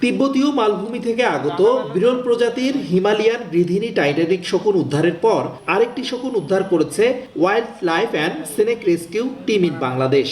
তিব্বতীয় মালভূমি থেকে আগত বিরল প্রজাতির হিমালয়ান গৃধিনী টাইটানিক শকুন উদ্ধারের পর আরেকটি শকুন উদ্ধার করেছে wild life and snake rescue team in Bangladesh.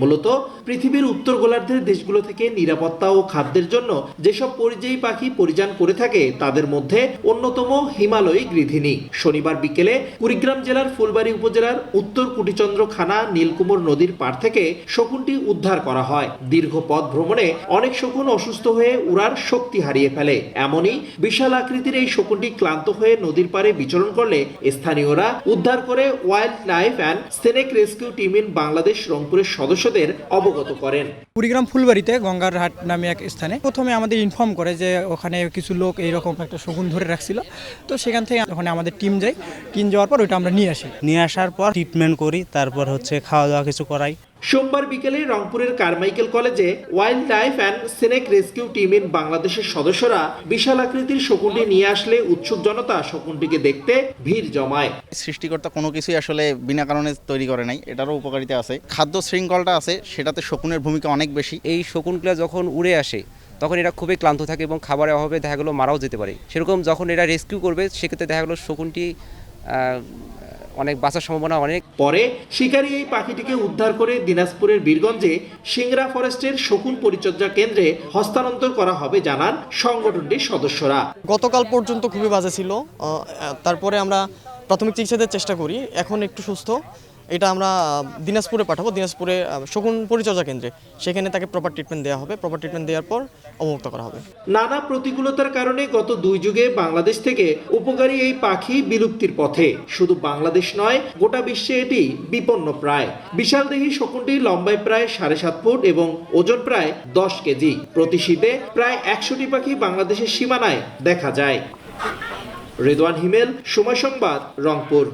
মূলত পৃথিবীর উত্তর গোলার্ধের দেশগুলো থেকে নিরাপত্তা ও খাদ্যের জন্য যেসব পরিযায়ী পাখি পরিযান করে থাকে, তাদের মধ্যে অন্যতম হিমালয়ী গৃধিনী শনিবার বিকেলে কুড়িগ্রাম জেলার ফুলবাড়ী উপজেলার উত্তর কুটিচন্দ্র খানা নীলকুমোর নদীর পার থেকে শকুনটি উদ্ধার করা হয়। দীর্ঘ পথ ভ্রমণে অনেক শকুন অসুস্থ হয়ে উড়ার শক্তি হারিয়ে ফেলে। এমনই বিশাল আকৃতির এই শকুনটি ক্লান্ত হয়ে নদীর পাড়ে বিচরণ করলে স্থানীয়রা উদ্ধার করে wild life and snake rescue team in Bangladesh রংপুরের সদস্যদের অবগত করেন। কুড়িগ্রাম ফুলবাড়িতে গঙ্গার হাট নামে এক স্থানে প্রথমে আমাদের ইনফর্ম করে যে ওখানে কিছু লোক এইরকম একটা শগুন ধরে রাখছিল। তো সেখান থেকে ওখানে আমাদের টিম যাই টিম যাওয়ার পর ওইটা আমরা নিয়ে আসি। নিয়ে আসার পর ট্রিটমেন্ট করি তারপর হচ্ছে খাওয়া দাওয়া কিছু করাই। সোমবার বিকেলে রংপুরের কারমাইকেল কলেজে wild life and snake rescue টিমের বাংলাদেশের সদস্যরা বিশাল আকৃতির শকুনটি নিয়ে আসলে উৎসুক জনতা শকুনটিকে দেখতে ভিড় জমায়। সৃষ্টিকর্তা কোনো কিছুই আসলে বিনা কারণে তৈরি করে নাই এটারও উপকারিতা আছে। খাদ্য শৃঙ্খলটা আছে সেটাতে শকুনের ভূমিকা অনেক বেশি। এই শকুনগুলো যখন উড়ে আসে তখন এরা খুবই ক্লান্ত থাকে এবং খাবারের অভাবে দেখা গেলো মারাও যেতে পারে। সেরকম যখন এরা রেস্কিউ করবে সেক্ষেত্রে দেখা গেলো শকুনটি আহ, অনেক বাঁচার সম্ভাবনা অনেক। পরে শিকারী এই পাখিটিকে উদ্ধার করে দিনাজপুরের বীরগঞ্জে সিংরা ফরেস্টের শকুন পরিচর্যা কেন্দ্রে হস্তান্তর করা হবে জানান সংগঠনটির সদস্যরা। গতকাল পর্যন্ত খুবই বাজে ছিল। তারপরে আমরা প্রাথমিক চিকিৎসাদের দেওয়ার চেষ্টা করি। এখন একটু সুস্থ। এটা আমরা দিনাজপুরে পাঠাবো, দিনাজপুরে শকুন পরিচর্যা কেন্দ্রে। সেখানে তাকে প্রপার ট্রিটমেন্ট দেওয়া হবে। প্রপার ট্রিটমেন্ট দেওয়ার পর অবমুক্ত করা হবে। নানা প্রতিকূলতার কারণে গত দুই যুগে বাংলাদেশ থেকে উপকারী এই পাখি বিলুপ্তির পথে। শুধু বাংলাদেশ নয়, গোটা বিশ্বে এটি বিপন্ন প্রায়। বিশাল দেহী শকুনটি লম্বায় প্রায় সাড়ে সাত ফুট এবং ওজন প্রায় দশ কেজি। প্রতি শীতে প্রায় একশোটি পাখি বাংলাদেশের সীমানায় দেখা যায়। রেদওয়ান হিমেল, সময় সংবাদ, রংপুর।